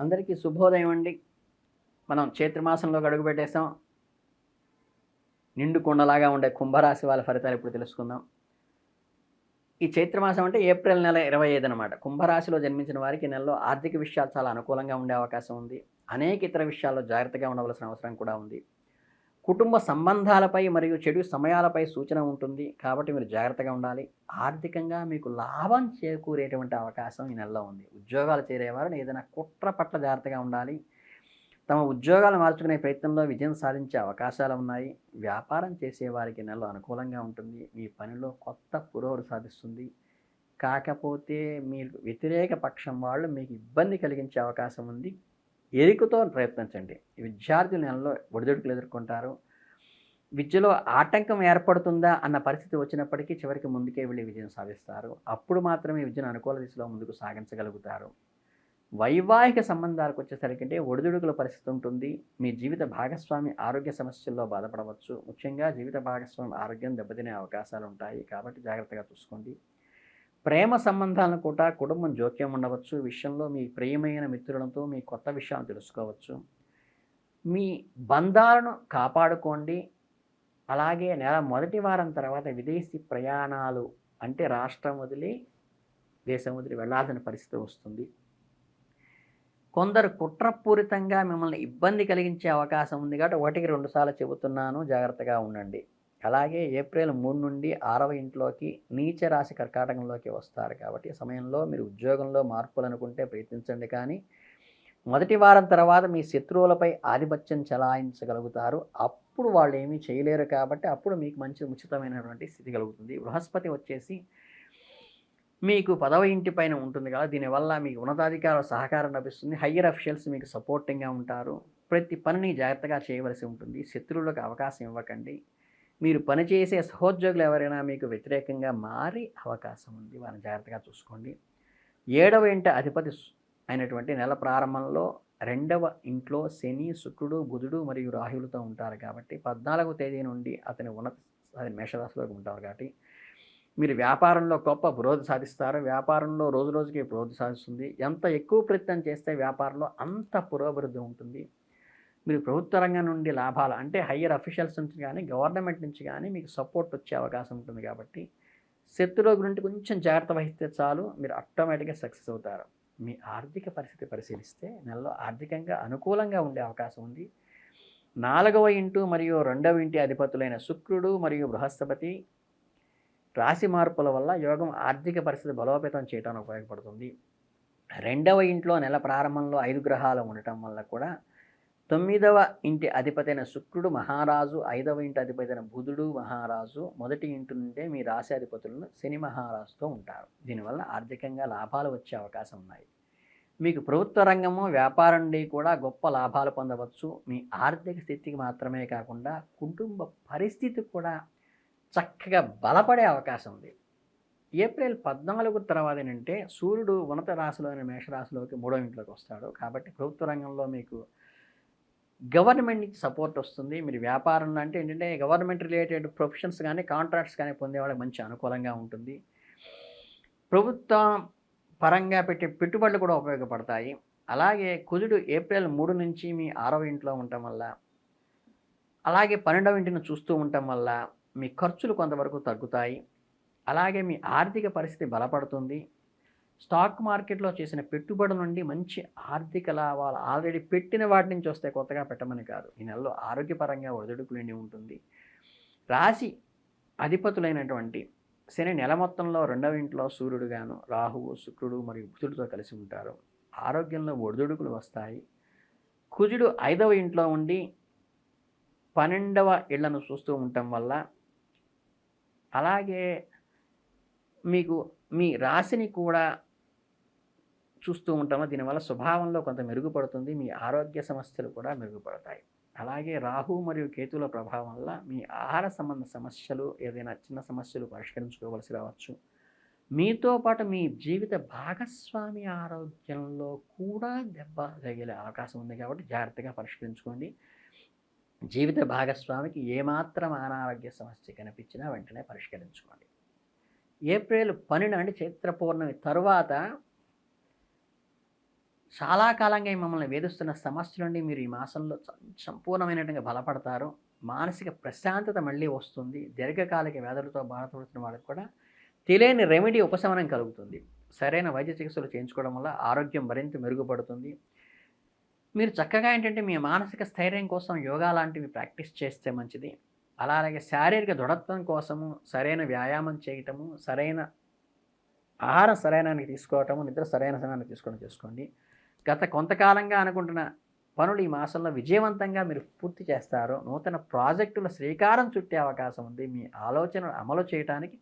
అందరికీ శుభోదయం అండి. మనం చైత్రమాసంలోకి అడుగు పెట్టేస్తాం. నిండు కొండలాగా ఉండే కుంభరాశి వాళ్ళ ఫలితాలు ఇప్పుడు తెలుసుకుందాం. ఈ చైత్రమాసం అంటే ఏప్రిల్ నెల ఇరవై ఐదు అనమాట కుంభరాశిలో జన్మించిన వారికి నెలలో ఆర్థిక విషయాలు చాలా అనుకూలంగా ఉండే అవకాశం ఉంది. అనేక ఇతర విషయాల్లో జాగ్రత్తగా ఉండవలసిన అవసరం కూడా ఉంది. కుటుంబ సంబంధాలపై మరియు చెడు సమయాలపై సూచన ఉంటుంది. కాబట్టి మీరు జాగ్రత్తగా ఉండాలి. ఆర్థికంగా మీకు లాభం చేకూరేటువంటి అవకాశం ఈ నెలలో ఉంది. ఉద్యోగాలు చేరేవారు ఏదైనా కుట్ర పట్ల జాగ్రత్తగా ఉండాలి. తమ ఉద్యోగాలు మార్చుకునే ప్రయత్నంలో విజయం సాధించే అవకాశాలు ఉన్నాయి. వ్యాపారం చేసే వారికి నెలలో అనుకూలంగా ఉంటుంది. మీ పనిలో కొత్త పురోగతి సాధిస్తుంది. కాకపోతే మీరు వ్యతిరేక పక్షం వాళ్ళు మీకు ఇబ్బంది కలిగించే అవకాశం ఉంది. ఎరుకుతో ప్రయత్నించండి. విద్యార్థులు నెలలో ఒడిదొడుకులు ఎదుర్కొంటారు. విద్యలో ఆటంకం ఏర్పడుతుందా అన్న పరిస్థితి వచ్చినప్పటికీ చివరికి ముందుకే వెళ్ళి విజయం సాధిస్తారు. అప్పుడు మాత్రమే విద్యను అనుకూల దిశలో ముందుకు సాగించగలుగుతారు. వైవాహిక సంబంధాలకు వచ్చేసరికి అంటే ఒడిదుడుకుల పరిస్థితి ఉంటుంది. మీ జీవిత భాగస్వామి ఆరోగ్య సమస్యల్లో బాధపడవచ్చు. ముఖ్యంగా జీవిత భాగస్వామి ఆరోగ్యం దెబ్బతినే అవకాశాలు ఉంటాయి కాబట్టి జాగ్రత్తగా చూసుకోండి. ప్రేమ సంబంధాలను కూడా కుటుంబం జోక్యం ఉండవచ్చు విషయంలో మీ ప్రియమైన మిత్రులతో మీ కొత్త విషయాలు తెలుసుకోవచ్చు. మీ బంధాలను కాపాడుకోండి. అలాగే నెల మొదటి వారం తర్వాత విదేశీ ప్రయాణాలు అంటే రాష్ట్రం వదిలి దేశం వదిలి వెళ్ళాల్సిన పరిస్థితి వస్తుంది. కొందరు కుట్రపూరితంగా మిమ్మల్ని ఇబ్బంది కలిగించే అవకాశం ఉంది కాబట్టి ఒకటికి రెండుసార్లు చెబుతున్నాను జాగ్రత్తగా ఉండండి. అలాగే ఏప్రిల్ మూడు నుండి ఆరవ ఇంట్లోకి నీచ రాశి కర్కాటకంలోకి వస్తారు కాబట్టి సమయంలో మీరు ఉద్యోగంలో మార్పులు అనుకుంటే ప్రయత్నించండి కానీ మొదటి వారం తర్వాత మీ శత్రువులపై ఆధిపత్యం చలాయించగలుగుతారు. అప్పుడు వాళ్ళు ఏమీ చేయలేరు కాబట్టి అప్పుడు మీకు మంచి ఉచితమైనటువంటి స్థితి కలుగుతుంది. బృహస్పతి వచ్చేసి మీకు పదవ ఇంటి పైన ఉంటుంది కదా దీనివల్ల మీకు ఉన్నతాధికారుల సహకారం లభిస్తుంది. హయ్యర్ అఫీషియల్స్ మీకు సపోర్టింగ్గా ఉంటారు. ప్రతి పనిని జాగ్రత్తగా చేయవలసి ఉంటుంది. శత్రువులకు అవకాశం ఇవ్వకండి. మీరు పనిచేసే సహోద్యోగులు ఎవరైనా మీకు వ్యతిరేకంగా మారి అవకాశం ఉంది. వారిని జాగ్రత్తగా చూసుకోండి. ఏడవ ఇంట అధిపతి అయినటువంటి నెల ప్రారంభంలో రెండవ ఇంట్లో శని శుక్రుడు బుధుడు మరియు రాహులతో ఉంటారు కాబట్టి పద్నాలుగవ తేదీ నుండి అతని ఉన్నత అతని మేషరాశిలోకి ఉంటారు కాబట్టి మీరు వ్యాపారంలో గొప్ప పురోగతి సాధిస్తారు. వ్యాపారంలో రోజు రోజుకి పురోగతి సాధిస్తుంది. ఎంత ఎక్కువ ప్రయత్నం చేస్తే వ్యాపారంలో అంత పురోభివృద్ధి ఉంటుంది. మీరు ప్రభుత్వ రంగం నుండి లాభాలు అంటే హయ్యర్ అఫీషియల్స్ నుంచి కానీ గవర్నమెంట్ నుంచి కానీ మీకు సపోర్ట్ వచ్చే అవకాశం ఉంటుంది కాబట్టి శత్రువుల గురించి కొంచెం జాగ్రత్త వహిస్తే చాలు మీరు ఆటోమేటిక్గా సక్సెస్ అవుతారు. మీ ఆర్థిక పరిస్థితి పరిశీలిస్తే నెలలో ఆర్థికంగా అనుకూలంగా ఉండే అవకాశం ఉంది. నాలుగవ ఇంటు మరియు రెండవ ఇంటి అధిపతులైన శుక్రుడు మరియు బృహస్పతి రాశి మార్పుల వల్ల యోగం ఆర్థిక పరిస్థితి బలోపేతం చేయడానికి ఉపయోగపడుతుంది. రెండవ ఇంట్లో నెల ప్రారంభంలో ఐదు గ్రహాలు ఉండటం వల్ల కూడా తొమ్మిదవ ఇంటి అధిపతైన శుక్రుడు మహారాజు ఐదవ ఇంటి అధిపతైన బుధుడు మహారాజు మొదటి ఇంటి నుండే మీ రాశి అధిపతులను శని మహారాజుతో ఉంటారు. దీనివల్ల ఆర్థికంగా లాభాలు వచ్చే అవకాశం ఉన్నాయి. మీకు ప్రభుత్వ రంగము వ్యాపారం నుండి కూడా గొప్ప లాభాలు పొందవచ్చు. మీ ఆర్థిక స్థితికి మాత్రమే కాకుండా కుటుంబ పరిస్థితి కూడా చక్కగా బలపడే అవకాశం ఉంది. ఏప్రిల్ పద్నాలుగు తర్వాత ఏంటంటే సూర్యుడు ఉన్నత రాశిలోని మేషరాశిలోకి మూడో ఇంట్లోకి వస్తాడు. కాబట్టి ప్రభుత్వ రంగంలో మీకు గవర్నమెంట్ నుంచి సపోర్ట్ వస్తుంది. మీరు వ్యాపారంలో అంటే ఏంటంటే గవర్నమెంట్ రిలేటెడ్ ప్రొఫెషన్స్ కానీ కాంట్రాక్ట్స్ కానీ పొందేవాళ్ళకి మంచి అనుకూలంగా ఉంటుంది. ప్రభుత్వం పరంగా పెట్టే పెట్టుబడులు కూడా ఉపయోగపడతాయి. అలాగే కుజుడు ఏప్రిల్ మూడు నుంచి మీ ఆరవ ఇంట్లో ఉండటం వల్ల అలాగే పన్నెండవ ఇంటిని చూస్తూ ఉండటం వల్ల మీ ఖర్చులు కొంతవరకు తగ్గుతాయి. అలాగే మీ ఆర్థిక పరిస్థితి బలపడుతుంది. స్టాక్ మార్కెట్లో చేసిన పెట్టుబడుల నుండి మంచి ఆర్థిక లాభాలు ఆల్రెడీ పెట్టిన వాటి నుంచి వస్తే కొత్తగా పెట్టమని కాదు. ఈ నెలలో ఆరోగ్యపరంగా ఒడిదుడుకులు నిండి ఉంటుంది? రాశి అధిపతులైనటువంటి శని నెల మొత్తంలో రెండవ ఇంట్లో సూర్యుడుగాను రాహువు శుక్రుడు మరియు బుధుడితో కలిసి ఉంటారు. ఆరోగ్యంలో ఒడిదుడుకులు వస్తాయి. కుజుడు ఐదవ ఇంట్లో ఉండి పన్నెండవ ఇళ్ళను చూస్తూ ఉండటం వల్ల అలాగే మీకు మీ రాశిని కూడా చూస్తూ ఉంటామో. దీనివల్ల స్వభావంలో కొంత మెరుగుపడుతుంది. మీ ఆరోగ్య సమస్యలు కూడా మెరుగుపడతాయి. అలాగే రాహు మరియు కేతుల ప్రభావం వల్ల మీ ఆహార సంబంధ సమస్యలు ఏదైనా చిన్న సమస్యలు పరిష్కరించుకోవలసి రావచ్చు. మీతో పాటు మీ జీవిత భాగస్వామి ఆరోగ్యంలో కూడా దెబ్బ తగిలే అవకాశం ఉంది కాబట్టి జాగ్రత్తగా పరిష్కరించుకోండి. జీవిత భాగస్వామికి ఏమాత్రం అనారోగ్య సమస్య కనిపించినా వెంటనే పరిష్కరించుకోండి. ఏప్రిల్ పన్నెండు అంటే చైత్ర పౌర్ణమి తర్వాత చాలా కాలంగా మిమ్మల్ని మమ్మల్ని వేధిస్తున్న సమస్య నుండి మీరు ఈ మాసంలో సంపూర్ణమైనట్టుగా బలపడతారు. మానసిక ప్రశాంతత మళ్ళీ వస్తుంది. దీర్ఘకాలిక వ్యాధులతో బాధపడుతున్న వాళ్ళకి కూడా తెలియని రెమెడీ ఉపశమనం కలుగుతుంది. సరైన వైద్య చికిత్సలు చేయించుకోవడం వల్ల ఆరోగ్యం మరింత మెరుగుపడుతుంది. మీరు చక్కగా ఏంటంటే మీ మానసిక స్థైర్యం కోసం యోగా లాంటివి ప్రాక్టీస్ చేస్తే మంచిది. అలాగే శారీరక దృఢత్వం కోసము సరైన వ్యాయామం చేయటము సరైన ఆహారం సరైనానికి తీసుకోవటము నిద్ర సరైన సమయాన్ని తీసుకోవడం చేసుకోండి. గత కొంతకాలంగా అనుకుంటున్న పనులు ఈ మాసంలో విజయవంతంగా మీరు పూర్తి చేస్తారు. నూతన ప్రాజెక్టుల శ్రీకారం చుట్టే అవకాశం ఉంది. మీ ఆలోచనలు అమలు చేయడానికి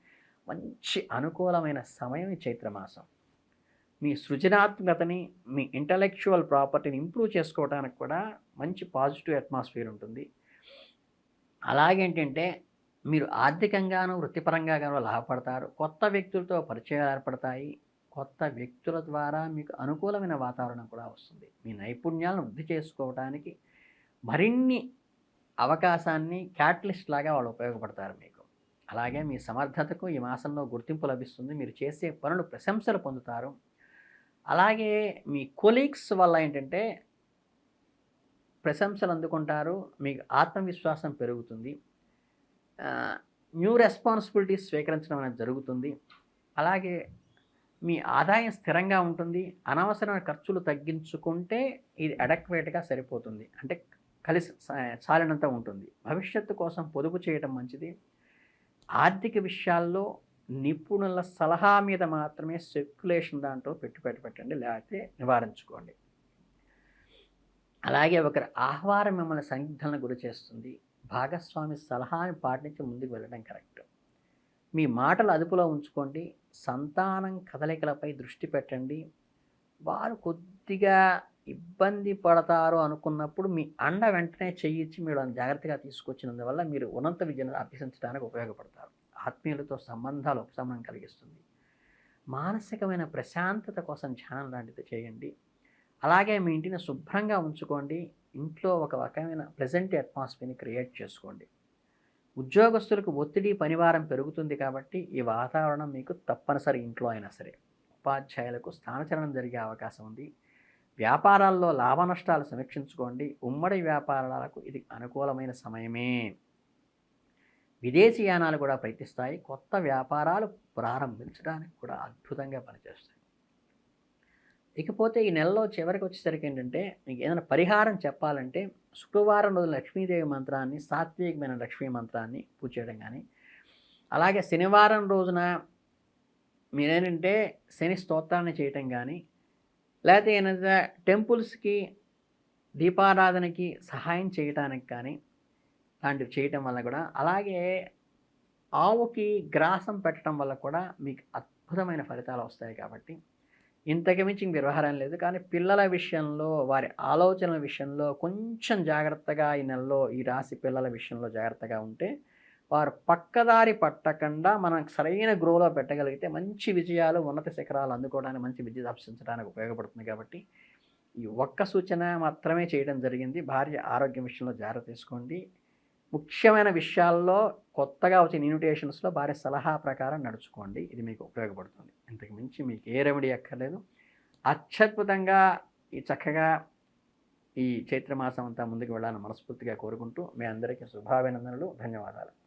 మంచి అనుకూలమైన సమయం ఈ చైత్రమాసం మీ సృజనాత్మకతని మీ ఇంటలెక్చువల్ ప్రాపర్టీని ఇంప్రూవ్ చేసుకోవడానికి కూడా మంచి పాజిటివ్ అట్మాస్ఫియర్ ఉంటుంది. అలాగేంటంటే మీరు ఆర్థికంగాను వృత్తిపరంగాను లాభపడతారు. కొత్త వ్యక్తులతో పరిచయాలు ఏర్పడతాయి. కొత్త వ్యక్తుల ద్వారా మీకు అనుకూలమైన వాతావరణం కూడా వస్తుంది. మీ నైపుణ్యాలను వృద్ధి చేసుకోవడానికి మరిన్ని అవకాశాన్ని క్యాటలిస్ట్ లాగా వాళ్ళు ఉపయోగపడతారు మీకు. అలాగే మీ సమర్థతకు ఈ మాసంలో గుర్తింపు లభిస్తుంది. మీరు చేసే పనులు ప్రశంసలు పొందుతారు. అలాగే మీ కొలీగ్స్ వల్ల ఏంటంటే ప్రశంసలు అందుకుంటారు. మీకు ఆత్మవిశ్వాసం పెరుగుతుంది. న్యూ రెస్పాన్సిబిలిటీస్ స్వీకరించడం అనేది జరుగుతుంది. అలాగే మీ ఆదాయం స్థిరంగా ఉంటుంది. అనవసరమైన ఖర్చులు తగ్గించుకుంటే ఇది అడక్వేట్గా సరిపోతుంది. అంటే కలిసి చాలినంత ఉంటుంది. భవిష్యత్తు కోసం పొదుపు చేయడం మంచిది. ఆర్థిక విషయాల్లో నిపుణుల సలహా మీద మాత్రమే సెక్యులేషన్ దాంట్లో పెట్టుబడి పెట్టండి. లేకపోతే నివారించుకోండి. అలాగే ఒకరి ఆహ్వానం మిమ్మల్ని సందిగ్ధలను గురి చేస్తుంది. భాగస్వామి సలహాని పాటించి ముందుకు వెళ్ళడం కరెక్ట్. మీ మాటలు అదుపులో ఉంచుకోండి. సంతానం కదలికలపై దృష్టి పెట్టండి. వారు కొద్దిగా ఇబ్బంది పడతారు అనుకున్నప్పుడు మీ అండ వెంటనే చేయించి మీరు జాగ్రత్తగా తీసుకొచ్చినందువల్ల మీరు ఉన్నత విద్యను అభ్యసించడానికి ఉపయోగపడతారు. ఆత్మీయులతో సంబంధాలు ఉపశమనం కలిగిస్తుంది. మానసికమైన ప్రశాంతత కోసం ధ్యానం లాంటిది చేయండి. అలాగే మీ ఇంటిని శుభ్రంగా ఉంచుకోండి. ఇంట్లో ఒక రకమైన ప్రజెంట్ అట్మాస్ఫియర్ని క్రియేట్ చేసుకోండి. ఉద్యోగస్తులకు ఒత్తిడి పనివారం పెరుగుతుంది కాబట్టి ఈ వాతావరణం మీకు తప్పనిసరి ఇంట్లో అయినా సరే ఉపాధ్యాయులకు స్థానచలనం జరిగే అవకాశం ఉంది. వ్యాపారాల్లో లాభ నష్టాలు సమీక్షించుకోండి. ఉమ్మడి వ్యాపారాలకు ఇది అనుకూలమైన సమయమే. విదేశీ యానాలు కూడా ప్రయత్నిస్తాయి. కొత్త వ్యాపారాలు ప్రారంభించడానికి కూడా అద్భుతంగా పనిచేస్తాయి. ఇకపోతే ఈ నెలలో చివరికి వచ్చేసరికి ఏంటంటే మీకు ఏదైనా పరిహారం చెప్పాలంటే శుక్రవారం రోజు లక్ష్మీదేవి మంత్రాన్ని సాత్వికమైన లక్ష్మీ మంత్రాన్ని పూజ చేయడం కానీ అలాగే శనివారం రోజున మీరేంటంటే శని స్తోత్రాన్ని చేయటం కానీ లేకపోతే ఏంటంటే టెంపుల్స్కి దీపారాధనకి సహాయం చేయటానికి కానీ లాంటివి చేయటం వల్ల కూడా అలాగే ఆవుకి గ్రాసం పెట్టడం వల్ల కూడా మీకు అద్భుతమైన ఫలితాలు వస్తాయి కాబట్టి ఇంతకు మించి ఇంక వ్యవహారం లేదు. కానీ పిల్లల విషయంలో వారి ఆలోచనల విషయంలో కొంచెం జాగ్రత్తగా ఈ నెలలో ఈ రాశి పిల్లల విషయంలో జాగ్రత్తగా ఉంటే వారు పక్కదారి పట్టకుండా మనం సరైన గ్రోలో పెట్టగలిగితే మంచి విజయాలు ఉన్నత శిఖరాలు అందుకోవడానికి మంచి విద్య అభ్యసించడానికి ఉపయోగపడుతుంది కాబట్టి ఈ ఒక్క సూచన మాత్రమే చేయడం జరిగింది. భార్య ఆరోగ్యం విషయంలో జాగ్రత్త తీసుకోండి. ముఖ్యమైన విషయాల్లో కొత్తగా వచ్చిన ఇన్విటేషన్స్లో భార్య సలహా ప్రకారం నడుచుకోండి. ఇది మీకు ఉపయోగపడుతుంది. ఇంతకు మించి మీకు ఏ రెమెడీ అక్కర్లేదు. అత్యద్భుతంగా ఈ చక్కగా ఈ చైత్రమాసం అంతా ముందుకు వెళ్ళాలని మనస్ఫూర్తిగా కోరుకుంటూ మీ అందరికీ శుభాభినందనలు. ధన్యవాదాలు.